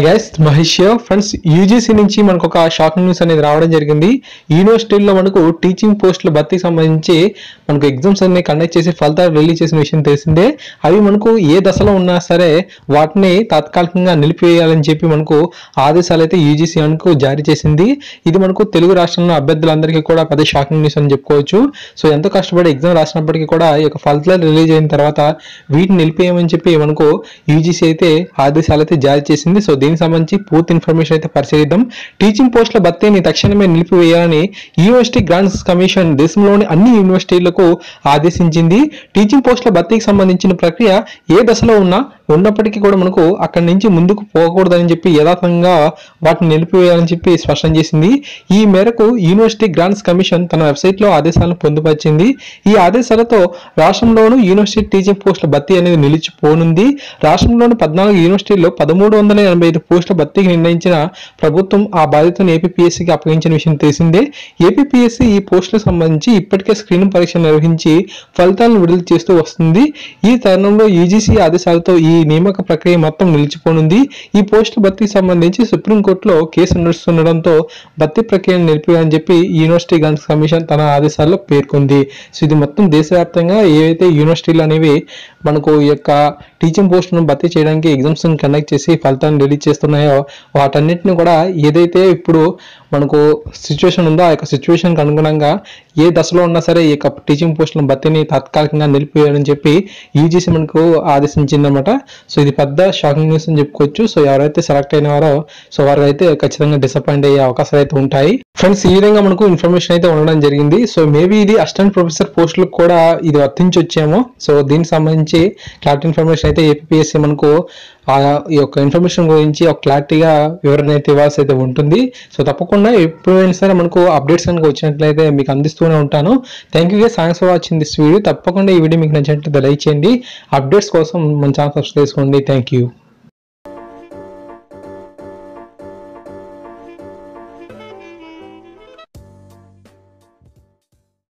Hi guys Mahesh friends UGC నుంచి మనకు ఒక షాకింగ్ న్యూస్ అనేది రావడం జరిగింది. యూనివర్సిటీల్లో మనకు టీచింగ్ పోస్టుల భర్తీకి సంబంధించి మనకు ఎగ్జామ్స్ అన్ని కండక్ట్ చేసి ఫలితాలు రిలీజ్ చేసిన విషయం తెలిసిందే. అవి మనకు ఏ దశలో ఉన్నా సరే వాటిని తాత్కాలికంగా నిలిపివేయాలని చెప్పి మనకు ఆదేశాలు అయితే యూజీసీ మనకు జారీ చేసింది. ఇది మనకు తెలుగు రాష్ట్రంలో అభ్యర్థులందరికీ కూడా పెద్ద షాకింగ్ న్యూస్ అని చెప్పుకోవచ్చు. సో ఎంతో కష్టపడి ఎగ్జామ్ రాసినప్పటికీ కూడా ఈ యొక్క ఫలితాలు రిలీజ్ అయిన తర్వాత వీటిని నిలిపేయమని చెప్పి మనకు యూజీసీ అయితే ఆదేశాలు అయితే జారీ చేసింది. సో దీనికి సంబంధించి పూర్తి ఇన్ఫర్మేషన్ అయితే పరిశీలిద్దాం టీచింగ్ పోస్టుల భర్తీని తక్షణమే నిలిపివేయాలని యూనివర్సిటీ గ్రాంట్స్ కమిషన్ దేశంలోని అన్ని యూనివర్సిటీలకు ఆదేశించింది. టీచింగ్ పోస్టుల భర్తీకి సంబంధించిన ప్రక్రియ ఏ దశలో ఉన్నా ఉన్నప్పటికీ కూడా మనకు అక్కడి నుంచి ముందుకు పోకూడదని చెప్పి యథాతంగా వాటిని నిలిపివేయాలని చెప్పి స్పష్టం చేసింది. ఈ మేరకు యూనివర్సిటీ గ్రాంట్స్ కమిషన్ తన వెబ్సైట్లో ఆదేశాలను పొందుపరిచింది. ఈ ఆదేశాలతో రాష్ట్రంలోనూ యూనివర్సిటీ టీచింగ్ పోస్టుల భర్తీ అనేది నిలిచిపోనుంది. రాష్ట్రంలోని పద్నాలుగు యూనివర్సిటీల్లో పదమూడు వందల ఎనభై ఐదు పోస్టుల భర్తీకి నిర్ణయించిన ప్రభుత్వం ఆ బాధ్యతను ఏపీపీఎస్సీకి అప్పగించిన విషయం తెలిసిందే. ఏపీపీఎస్సీ ఈ పోస్టులకు సంబంధించి ఇప్పటికే స్క్రీనింగ్ పరీక్ష నిర్వహించి ఫలితాలను విడుదల చేస్తూ వస్తుంది. ఈ తరుణంలో యూజీసీ ఆదేశాలతో ఈ ఈ నియామక ప్రక్రియ మొత్తం నిలిచిపోనుంది. ఈ పోస్టుల భర్తీకి సంబంధించి సుప్రీంకోర్టులో కేసు నడుస్తుండడంతో భర్తీ ప్రక్రియను నిలిపివేయాలని చెప్పి యూనివర్సిటీ గన్స్ కమిషన్ తన ఆదేశాల్లో పేర్కొంది. సో ఇది మొత్తం దేశవ్యాప్తంగా ఏవైతే యూనివర్సిటీలు అనేవి మనకు ఈ యొక్క టీచింగ్ పోస్టులను భర్తీ చేయడానికి ఎగ్జామ్స్ కండక్ట్ చేసి ఫలితాన్ని రిలీజ్ చేస్తున్నాయో వాటన్నిటిని కూడా ఏదైతే ఇప్పుడు మనకు సిచ్యువేషన్ ఉందో ఆ యొక్క సిచ్యువేషన్కి అనుగుణంగా ఏ దశలో ఉన్నా సరే ఈ యొక్క టీచింగ్ పోస్టులను భర్తీని తాత్కాలికంగా నిలిపివేయాలని చెప్పి యూజీసీ మనకు ఆదేశించిందన్నమాట. సో ఇది పెద్ద షాకింగ్ న్యూస్ అని చెప్పుకోవచ్చు. సో ఎవరైతే సెలెక్ట్ అయిన వారో సో వారు అయితే ఖచ్చితంగా డిసప్పాయింట్ అయ్యే అవకాశాలు అయితే ఉంటాయి. ఫ్రెండ్స్ ఈ విధంగా మనకు ఇన్ఫర్మేషన్ అయితే ఉండడం జరిగింది. సో మేబీ ఇది అసిస్టెంట్ ప్రొఫెసర్ పోస్టులకు కూడా ఇది వర్తించి వచ్చేమో సో దీనికి సంబంధించి క్లారిటీ ఇన్ఫర్మేషన్ అయితే ఏపీఎస్సీ మనకు ఆ ఈ యొక్క ఇన్ఫర్మేషన్ గురించి ఒక క్లారిటీగా వివరణ అయితే ఇవ్వాల్సి అయితే ఉంటుంది. సో తప్పకుండా ఎప్పుడైనా సరే మనకు అప్డేట్స్ కనుక వచ్చినట్లయితే మీకు అందిస్తూనే ఉంటాను. Thank you thanks for watching this video తప్పకుండా ఈ వీడియో మీకు నచ్చినట్లయితే లైక్ చేయండి. అప్డేట్స్ కోసం మన ఛానల్ సబ్స్క్రైబ్ చేసుకోండి. Thank you